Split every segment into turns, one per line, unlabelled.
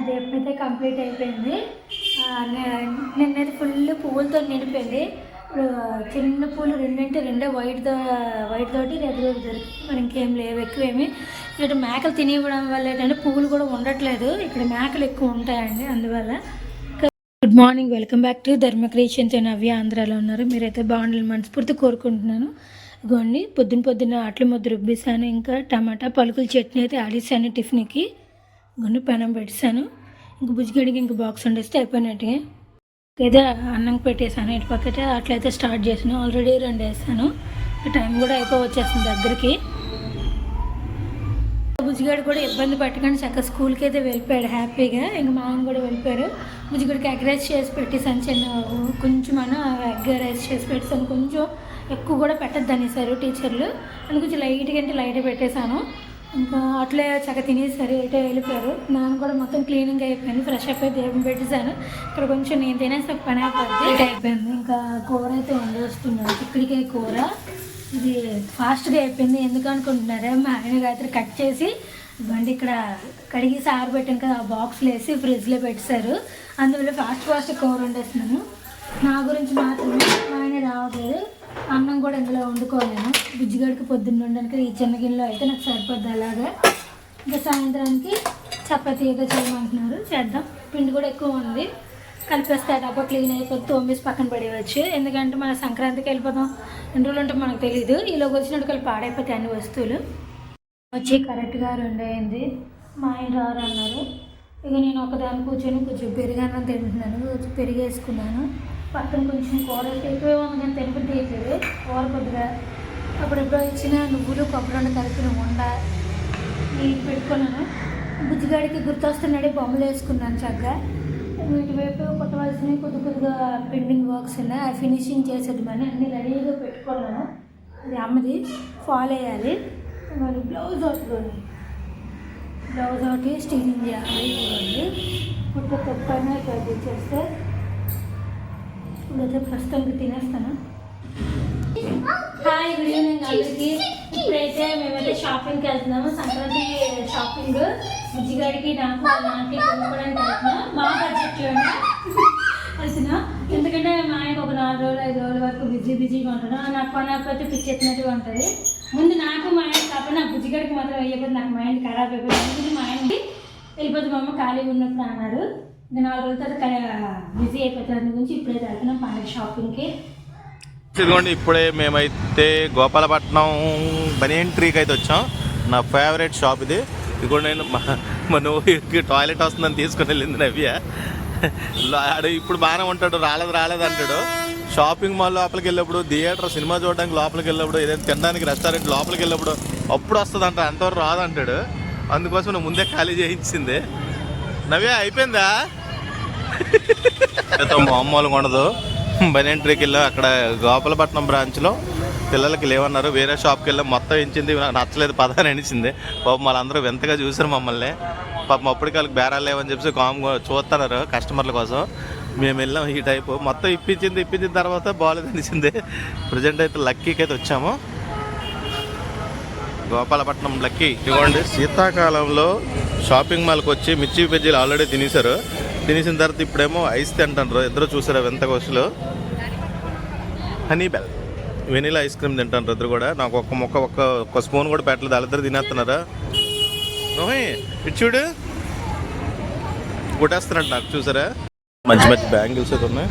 అది ఎప్పుడైతే కంప్లీట్ అయిపోయింది. నిన్నది ఫుల్ పువ్వులతో నిండిపోయింది. ఇప్పుడు చిన్న పూలు రెండింటి రెండే వైట్ వైట్ తోటి రెడ్ దొరుకుతుంది. మరి ఇంకేం లేవు ఎక్కువేమి. ఇక్కడ మేకలు తినివ్వడం వల్ల ఏంటంటే పువ్వులు కూడా ఉండట్లేదు. ఇక్కడ మేకలు ఎక్కువ ఉంటాయండి అందువల్ల. Good morning welcome back to Dharma creations Navya ఆంధ్రాలో ఉన్నారు. మీరైతే బాగుండాలని మనస్ఫూర్తి కోరుకుంటున్నాను. ఇగోండి పొద్దున పొద్దున్న అట్లు ముద్ద రుబ్బిసాను ఇంకా టమాటా పలుకుల చట్నీ అయితే ఆడేసాను టిఫిన్కి. గుండె పెనం పెట్టేశాను. ఇంక బుజ్జిగడికి ఇంక బాక్స్ వండేస్తే అయిపోయినట్టుగా. అయితే అన్నం పెట్టేశాను ఇటు పక్కటే. అట్లయితే స్టార్ట్ చేసాను ఆల్రెడీ రెండు వేసాను. టైం కూడా అయిపో వచ్చేసింది దగ్గరికి. బుజ్జిగాడు కూడా ఇబ్బంది పెట్టకుండా చక్కగా స్కూల్కి అయితే వెళ్ళిపోయాడు హ్యాపీగా. ఇంక మామూలు కూడా వెళ్ళిపోయారు. బుజ్జిగాడికి ఎగ్ రైస్ చేసి పెట్టేసాను చిన్న కొంచెం అన్న. ఎగ్ రైస్ చేసి పెట్టేసాను కొంచెం ఎక్కువ కూడా పెట్టద్దు అనేసారు టీచర్లు. అని కొంచెం లైట్గా అంటే లైట్ పెట్టేశాను. ఇంకా అట్లే చక్కగా తినేసారు ఎటో వెళ్ళిపోయారు. నాన్న కూడా మొత్తం క్లీనింగ్ అయిపోయింది. ఫ్రెష్ అప్ అయితే దీపం పెట్టేశాను. ఇక్కడ కొంచెం నేను తినేసి పని అయిపోయింది అయిపోయింది. ఇంకా కూర అయితే వండేస్తున్నాను చిక్కుడికాయ కూర. ఇది ఫాస్ట్గా అయిపోయింది. ఎందుకు అనుకుంటున్నారా? మా ఆయన రాత్రి కట్ చేసి ఇవ్వండి ఇక్కడ కడిగి సారు పెట్టాను కదా ఆ బాక్స్లో వేసి ఫ్రిడ్జ్లో పెట్టేశారు. అందువల్ల ఫాస్ట్ ఫాస్ట్ కూర వండేస్తున్నాను. నా గురించి మాత్రమే మా ఆయన రావట్లేదు. అన్నం కూడా ఇందులో వండుకోలేను బుజ్జిగడికి పొద్దున్న ఉండడానికి ఈ చిన్న గిన్నెలో అయితే నాకు సరిపోద్ది అలాగా. ఇంకా సాయంత్రానికి చపాతీ ఏదో చేయమంటున్నారు. చేద్దాం. పిండి కూడా ఎక్కువ ఉంది. కలిపేస్తే డబ్బా క్లీన్ అయిపోతే తోమేసి పక్కన పడేయవచ్చు. ఎందుకంటే మన సంక్రాంతికి వెళ్ళిపోతాం రెండు రోజులు ఉంటే మనకు తెలియదు ఈలోకి వచ్చినట్టు కలిపి పాడైపోతాయి అన్ని వస్తువులు. వచ్చి కరెక్ట్గా రెండు అయింది. మా ఆయన రారు అన్నారు ఇక నేను ఒకదాన్ని కూర్చొని కొంచెం పెరిగాను తింటున్నాను. కొంచెం పెరిగేసుకున్నాను. పక్కన కొంచెం కూర ఎక్కువే ఉంది కానీ తినపి తీయట్లేదు కూర కొద్దిగా అప్పుడెప్పుడో ఇచ్చిన నువ్వులు కొబ్బరి కలిపిన ఉండ ఇది పెట్టుకున్నాను. బుజ్జిగాడికి గుర్తొస్తున్నాడే బొమ్మలు వేసుకున్నాను చక్కగా. వీటివైపు కొట్టవలసినవి కొద్ది కొద్దిగా పెండింగ్ వర్క్స్ ఉన్నాయి. అవి ఫినిషింగ్ చేసేది మరి అన్ని రెడీగా పెట్టుకున్నాను. అది అమ్మది. ఫాలో అయ్యాలి మరి బ్లౌజ్ అవుతుంది బ్లౌజ్ ఒకటి స్టిచింగ్ చేయాలి. ఇవ్వండి పుట్ట తప్పైనా ఇక్కడ చేస్తే ఫస్ట్ ప్రస్తుతానికి తినేస్తాను? హాయ్ గుడ్ ఈవినింగ్ అందరికి. ఇప్పుడైతే మేమైతే షాపింగ్కి వెళ్తున్నాము. సంక్రాంతి షాపింగ్ బుజ్జిగాడికి నాకు నాకి కొనుక్కోవడానికి వెళ్తున్నాం. మా బడ్జెట్లోనే వచ్చిన ఎందుకంటే మా ఆయనకు ఒక నాలుగు రోజులు ఐదు రోజుల వరకు బిజీ బిజీగా ఉంటాడు. నాకు కొనకపోతే పిచ్చెత్తినట్టుగా ఉంటుంది. ముందు నాకు మా ఆయన కాకపోతే నాకు బుజ్జిగాడికి మాత్రం అయ్యకపోతే నాకు మైండ్ ఖరాబ్ అయిపోతుంది మా ఆయనకి వెళ్ళిపోతే మా అమ్మ ఖాళీగా ఉన్నప్పుడు అన్నారు. ఇంకా నాలుగు రోజుల తర్వాత బిజీ అయిపోతుంది గురించి వెళ్తున్నాం షాపింగ్కి
ఇదిగోండి ఇప్పుడే మేమైతే గోపాలపట్నం బనియన్ ట్రీకి అయితే వచ్చాం. నా ఫేవరెట్ షాప్ ఇది. ఇదిగోండి నేను మా- టాయిలెట్ వస్తుందని తీసుకుని వెళ్ళింది నవ్య. ఆడు ఇప్పుడు బాగానే ఉంటాడు రాలేదు రాలేదు అంటాడు. షాపింగ్ మాల్ లోపలికి వెళ్ళినప్పుడు థియేటర్ సినిమా చూడడానికి లోపలికి వెళ్ళినప్పుడు ఏదైనా తినడానికి రెస్టారెంట్ లోపలికి వెళ్ళినప్పుడు అప్పుడు వస్తుంది అంట అంతవరకు రాదంటాడు. అందుకోసం నువ్వు ముందే ఖాళీ చేయించింది. నవ్య అయిపోయిందా? మామూలుగా ఉండదు. బనియన్ ఎంట్రీకి వెళ్ళాం అక్కడ గోపాలపట్నం బ్రాంచ్లో పిల్లలకి లేవన్నారు. వేరే షాప్కి వెళ్ళాం మొత్తం ఎంచింది నాకు నచ్చలేదు పదాన్ని ఎనిచింది పాపం వాళ్ళందరూ వింతగా చూసారు మమ్మల్ని. పాపం అప్పటికి వాళ్ళకి బేరాలు లేవని చెప్పి కామ్ చూస్తున్నారు కస్టమర్ల కోసం. మేము వెళ్ళాం ఈ టైపు మొత్తం ఇప్పించింది ఇప్పించిన తర్వాత బాగాలేదు అనిచింది ప్రజెంట్ అయితే లక్కీకి అయితే వచ్చాము. గోపాలపట్నం లక్కీ ఇవ్వండి శీతాకాలంలో షాపింగ్ మాల్కి వచ్చి మిర్చి బజ్జీలు ఆల్రెడీ తినేశారు. తినేసిన తర్వాత ఇప్పుడేమో ఐస్ తింటారు ఇద్దరు చూసారా వింత కోసలో? Honey bell vanilla ice cream తింటాను ఇద్దరు కూడా. నాకు ఒక్క మొక్క ఒక్క ఒక్క స్పూన్ కూడా పెట్టలేదు. వాళ్ళిద్దరు తినేస్తున్నారా? ఇటు చూడు. కొట్టేస్తున్నాడు నాకు చూసారా? మంచి మంచి బ్యాంగిల్స్ అయితే ఉన్నాయి.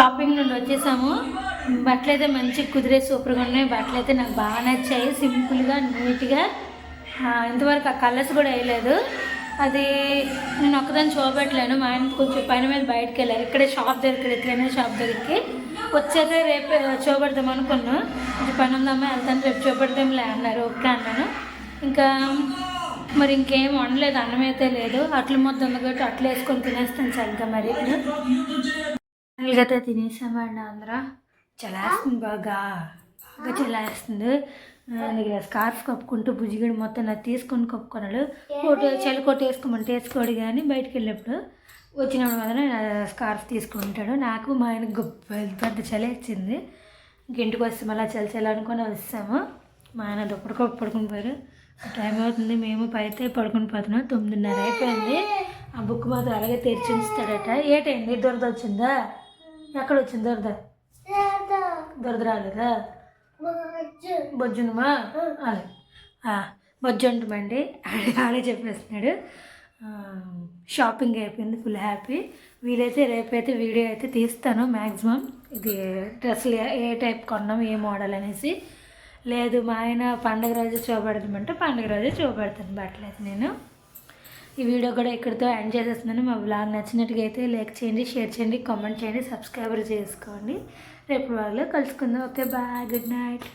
షాపింగ్ నుండి వచ్చేసాము. బట్టలు అయితే మంచి కుదిరే సూపర్గా ఉన్నాయి. బట్టలు అయితే నాకు బాగా నచ్చాయి. సింపుల్గా నీట్గా ఇంతవరకు ఆ కలర్స్ కూడా వేయలేదు. అది నేను ఒక్కదాన్ని చూపెట్టలేను మా ఆయన కొంచెం పని మీద బయటకు వెళ్ళారు. ఇక్కడే షాప్ దగ్గర ఇక్కడైనా షాప్ దగ్గరికి. వచ్చాక రేపు చూపెడదాం అనుకున్నాను కొంచెం పని ఉందమ్మా వెళ్తాను. రేపు చూపెడదాంలే అన్నారు. ఓకే అన్నాను. ఇంకా మరి ఇంకేం వండలేదు. అన్నం అయితే లేదు. అట్ల మొత్తం ఉంది కాబట్టి అట్లా వేసుకొని తినేస్తాను సరిగ్గా మరి. అయితే తినేసామండి అందరూ చలేస్తుంది బాగా. బాగా చలేస్తుంది. స్కార్ఫ్ కప్పుకుంటూ భుజిగడి మొత్తం నాకు తీసుకొని కప్పుకున్నాడు. కోటు చలి కొట్టు వేసుకోమంటే వేసుకోడు కానీ బయటికి వెళ్ళినప్పుడు వచ్చినప్పుడు మాత్రం స్కార్ఫ్ తీసుకుంటాడు నాకు మా ఆయన గొప్ప పెద్ద చలి వచ్చింది. ఇంటికి వస్తే మళ్ళీ చలి చలి అనుకొని వస్తాము. మా ఆయన దుప్పటికో పడుకుని పోయారు. టైం అవుతుంది మేము పైతే పడుకుని పోతున్నాం. తొమ్మిదిన్నర అయిపోయింది. ఆ బుక్ మాత్రం అలాగే తెరిచి ఉంచుతాడట ఏటైంది దొరద వచ్చిందా? ఎక్కడ వచ్చింది దొరద. దొరద రాలేదా బొజ్జునమా? అదే. బొజ్జు అంటమండి ఆడే చెప్పేస్తున్నాడు. షాపింగ్ అయిపోయింది ఫుల్ హ్యాపీ. వీలైతే రేపైతే వీడియో అయితే తీస్తాను మ్యాక్సిమం ఇది డ్రెస్సులు ఏ- ఏ టైప్ కొన్నాం ఏ మోడల్ అనేసి. లేదు మా ఆయన పండగ రోజు చూపెడదామంటే పండగ రోజు చూపెడతాను బట్టలు అయితే నేను. ఈ వీడియో కూడా ఇక్కడితో ఎండ్ చేసేస్తున్నాను. మా బ్లాగ్ నచ్చినట్టుగా అయితే లైక్ చేయండి షేర్ చేయండి కామెంట్ చేయండి సబ్స్క్రైబర్ చేసుకోండి. రేపు వాళ్ళు కలుసుకుందాం. Okay bye good night.